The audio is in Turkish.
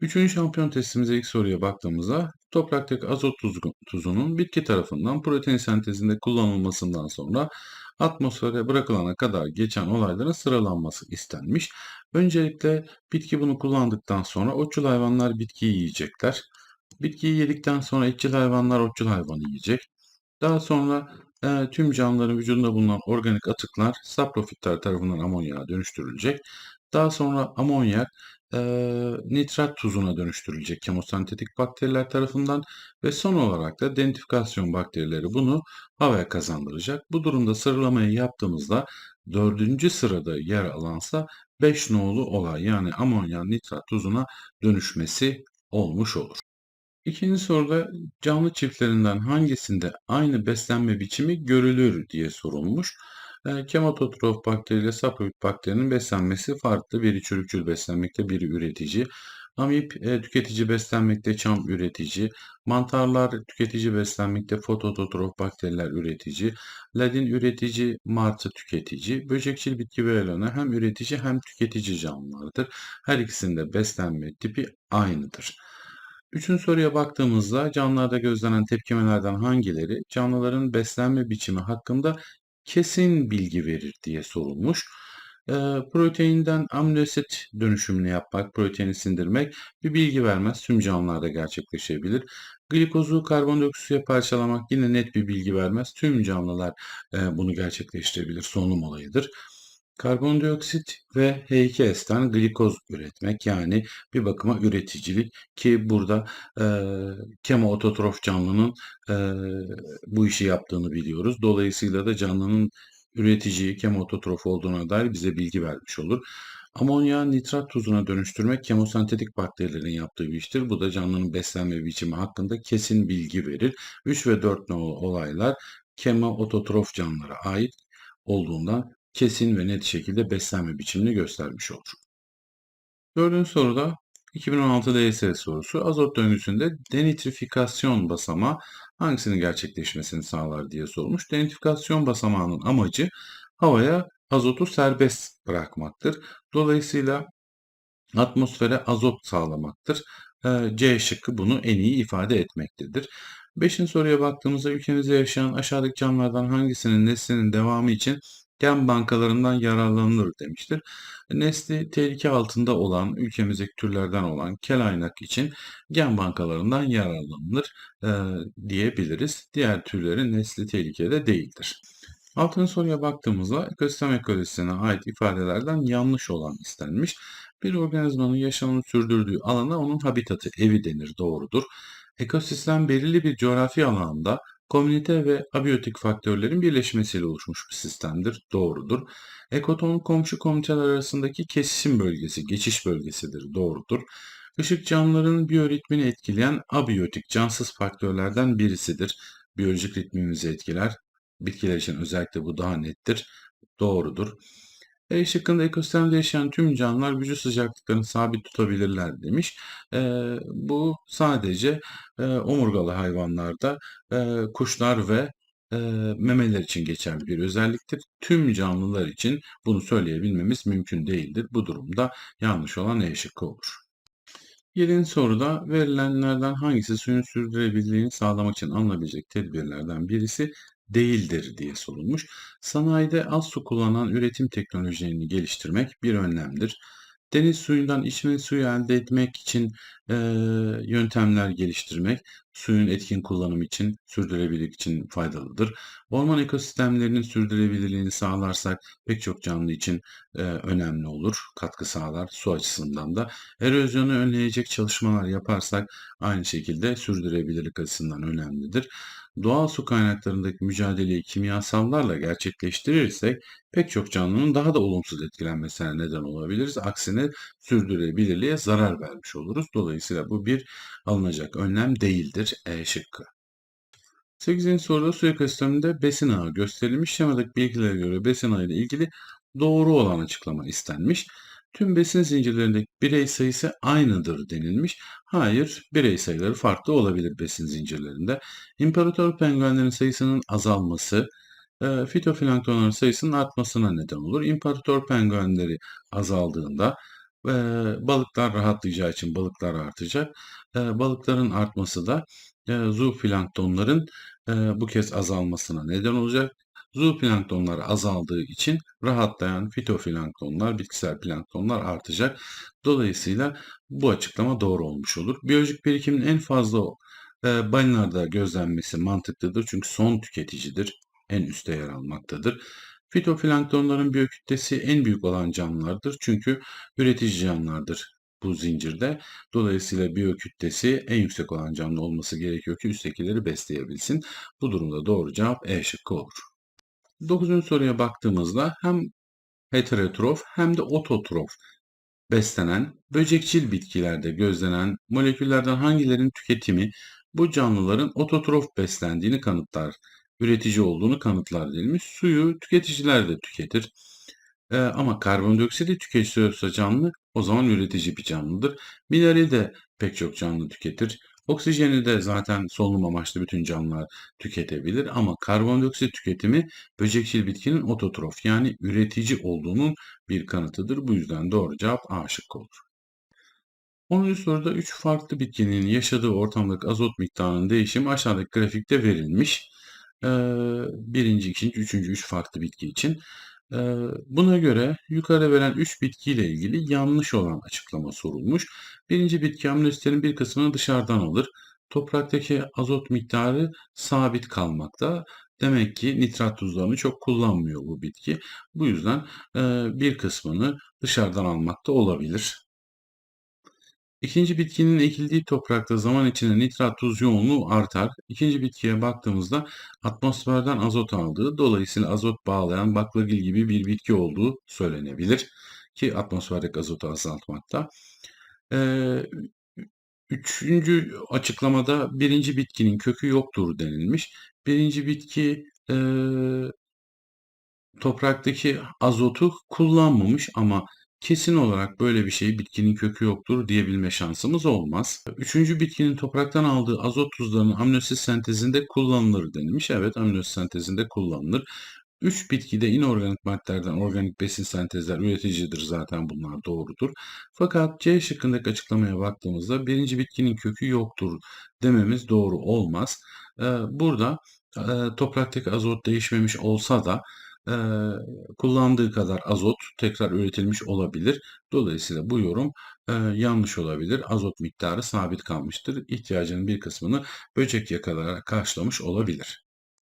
Üçüncü şampiyon testimize ilk soruya baktığımızda topraktaki azot tuzu- tuzunun bitki tarafından protein sentezinde kullanılmasından sonra atmosfere bırakılana kadar geçen olayların sıralanması istenmiş. Öncelikle bitki bunu kullandıktan sonra otçul hayvanlar bitkiyi yiyecekler. Bitkiyi yedikten sonra etçil hayvanlar otçul hayvanı yiyecek. Daha sonra e, tüm canlıların vücudunda bulunan organik atıklar saprofitler tarafından amonyağa dönüştürülecek. Daha sonra amonyak e, nitrat tuzuna dönüştürülecek kemosentetik bakteriler tarafından ve son olarak da denitrifikasyon bakterileri bunu havaya kazandıracak. Bu durumda sıralamayı yaptığımızda dördüncü sırada yer alansa 5 nolu olay yani amonyak nitrat tuzuna dönüşmesi olmuş olur. İkinci soruda canlı çiftlerinden hangisinde aynı beslenme biçimi görülür diye sorulmuş. E, Kematotrof bakteri ile saprofit bakterinin beslenmesi farklı. Biri çürükçül beslenmekte, biri üretici. Amip e, tüketici beslenmekte, çam üretici. Mantarlar tüketici beslenmekte, fotototrof bakteriler üretici. Ladin üretici, martı tüketici. Böcekçil bitki ve elona hem üretici hem tüketici canlılardır. Her ikisinde beslenme tipi aynıdır. Üçüncü soruya baktığımızda canlılarda gözlenen tepkimelerden hangileri canlıların beslenme biçimi hakkında kesin bilgi verir diye sorulmuş. Ee, proteinden amino asit dönüşümünü yapmak, proteini sindirmek bir bilgi vermez. Tüm canlılarda gerçekleşebilir. Glikozu karbondioksite parçalamak yine net bir bilgi vermez. Tüm canlılar e, bunu gerçekleştirebilir. Solunum olayıdır. Karbondioksit ve H2S'ten glikoz üretmek yani bir bakıma üreticilik ki burada e, kemoototrof canlının e, bu işi yaptığını biliyoruz. Dolayısıyla da canlının üreticiyi kemoototrof olduğuna dair bize bilgi vermiş olur. Amonya nitrat tuzuna dönüştürmek kemosentetik bakterilerin yaptığı bir iştir. Bu da canlının beslenme biçimi hakkında kesin bilgi verir. 3 ve 4 nolu olaylar kemoototrof canlılara ait olduğundan kesin ve net şekilde beslenme biçimini göstermiş olur. Dördüncü soruda 2016 DSE sorusu azot döngüsünde denitrifikasyon basamağı hangisinin gerçekleşmesini sağlar diye sormuş. Denitrifikasyon basamağının amacı havaya azotu serbest bırakmaktır. Dolayısıyla atmosfere azot sağlamaktır. Ee, C şıkkı bunu en iyi ifade etmektedir. Beşinci soruya baktığımızda ülkemizde yaşayan aşağıdaki canlılardan hangisinin neslinin devamı için gen bankalarından yararlanılır demiştir. Nesli tehlike altında olan ülkemizdeki türlerden olan kelaynak için gen bankalarından yararlanılır e, diyebiliriz. Diğer türlerin nesli tehlikede değildir. Altıncı soruya baktığımızda ekosistem ekolojisine ait ifadelerden yanlış olan istenmiş. Bir organizmanın yaşamını sürdürdüğü alana onun habitatı, evi denir, doğrudur. Ekosistem belirli bir coğrafi alanda komünite ve abiyotik faktörlerin birleşmesiyle oluşmuş bir sistemdir. Doğrudur. Ekoton komşu komüniteler arasındaki kesişim bölgesi, geçiş bölgesidir. Doğrudur. Işık canlıların biyoritmini etkileyen abiyotik cansız faktörlerden birisidir. Biyolojik ritmimizi etkiler. Bitkiler için özellikle bu daha nettir. Doğrudur. E şıkkında ekosistemde yaşayan tüm canlılar vücut sıcaklıklarını sabit tutabilirler demiş. E, bu sadece e, omurgalı hayvanlarda, e, kuşlar ve e, memeler için geçerli bir özelliktir. Tüm canlılar için bunu söyleyebilmemiz mümkün değildir. Bu durumda yanlış olan E şıkkı olur. Yedinci soruda verilenlerden hangisi suyun sürdürülebilirliğini sağlamak için alınabilecek tedbirlerden birisi değildir diye sorulmuş. Sanayide az su kullanan üretim teknolojilerini geliştirmek bir önlemdir. Deniz suyundan içme suyu elde etmek için e, yöntemler geliştirmek, suyun etkin kullanımı için, sürdürülebilirlik için faydalıdır. Orman ekosistemlerinin sürdürülebilirliğini sağlarsak pek çok canlı için e, önemli olur, katkı sağlar su açısından da. Erozyonu önleyecek çalışmalar yaparsak aynı şekilde sürdürülebilirlik açısından önemlidir doğal su kaynaklarındaki mücadeleyi kimyasallarla gerçekleştirirsek pek çok canlının daha da olumsuz etkilenmesine neden olabiliriz. Aksine sürdürülebilirliğe zarar vermiş oluruz. Dolayısıyla bu bir alınacak önlem değildir. E şıkkı. 8. soruda su ekosisteminde besin ağı gösterilmiş. Şemadaki bilgilere göre besin ağı ile ilgili doğru olan açıklama istenmiş. Tüm besin zincirlerindeki birey sayısı aynıdır denilmiş. Hayır, birey sayıları farklı olabilir besin zincirlerinde. İmparator penguenlerin sayısının azalması e, fitoplanktonların sayısının artmasına neden olur. İmparator penguenleri azaldığında e, balıklar rahatlayacağı için balıklar artacak. E, balıkların artması da e, zooplanktonların e, bu kez azalmasına neden olacak. Zooplanktonlar azaldığı için rahatlayan fitoplanktonlar, bitkisel planktonlar artacak. Dolayısıyla bu açıklama doğru olmuş olur. Biyolojik birikimin en fazla e, balinalarda gözlenmesi mantıklıdır çünkü son tüketicidir, en üstte yer almaktadır. Fitoplanktonların biyokütlesi en büyük olan canlılardır çünkü üretici canlılardır bu zincirde. Dolayısıyla biyokütlesi en yüksek olan canlı olması gerekiyor ki üsttekileri besleyebilsin. Bu durumda doğru cevap E şıkkı olur. Dokuzuncu soruya baktığımızda hem heterotrof hem de ototrof beslenen, böcekçil bitkilerde gözlenen moleküllerden hangilerinin tüketimi bu canlıların ototrof beslendiğini kanıtlar, üretici olduğunu kanıtlar denilmiş. Suyu tüketiciler de tüketir. Ee, ama karbondioksiti tüketiyorsa canlı o zaman üretici bir canlıdır. Minerali de pek çok canlı tüketir. Oksijeni de zaten solunum amaçlı bütün canlılar tüketebilir ama karbondioksit tüketimi böcekçil bitkinin ototrof yani üretici olduğunun bir kanıtıdır. Bu yüzden doğru cevap A şıkkı olur. 10. soruda 3 farklı bitkinin yaşadığı ortamdaki azot miktarının değişimi aşağıdaki grafikte verilmiş. Ee, birinci, ikinci, üçüncü, üç farklı bitki için. Buna göre yukarı verilen 3 bitkiyle ilgili yanlış olan açıklama sorulmuş. Birinci bitki aminoasitlerin bir kısmını dışarıdan alır. Topraktaki azot miktarı sabit kalmakta. Demek ki nitrat tuzlarını çok kullanmıyor bu bitki. Bu yüzden bir kısmını dışarıdan almakta olabilir. İkinci bitkinin ekildiği toprakta zaman içinde nitrat tuz yoğunluğu artar. İkinci bitkiye baktığımızda atmosferden azot aldığı, dolayısıyla azot bağlayan baklagil gibi bir bitki olduğu söylenebilir ki atmosferdeki azotu azaltmakta. Ee, üçüncü açıklamada birinci bitkinin kökü yoktur denilmiş. Birinci bitki e, topraktaki azotu kullanmamış ama kesin olarak böyle bir şey bitkinin kökü yoktur diyebilme şansımız olmaz. Üçüncü bitkinin topraktan aldığı azot tuzlarının aminosit sentezinde kullanılır denilmiş. Evet aminosit sentezinde kullanılır. Üç bitkide inorganik maddelerden organik besin sentezler üreticidir zaten bunlar doğrudur. Fakat C şıkkındaki açıklamaya baktığımızda birinci bitkinin kökü yoktur dememiz doğru olmaz. Ee, burada e, topraktaki azot değişmemiş olsa da e, kullandığı kadar azot tekrar üretilmiş olabilir. Dolayısıyla bu yorum e, yanlış olabilir. Azot miktarı sabit kalmıştır. İhtiyacının bir kısmını böcek yakalayarak karşılamış olabilir.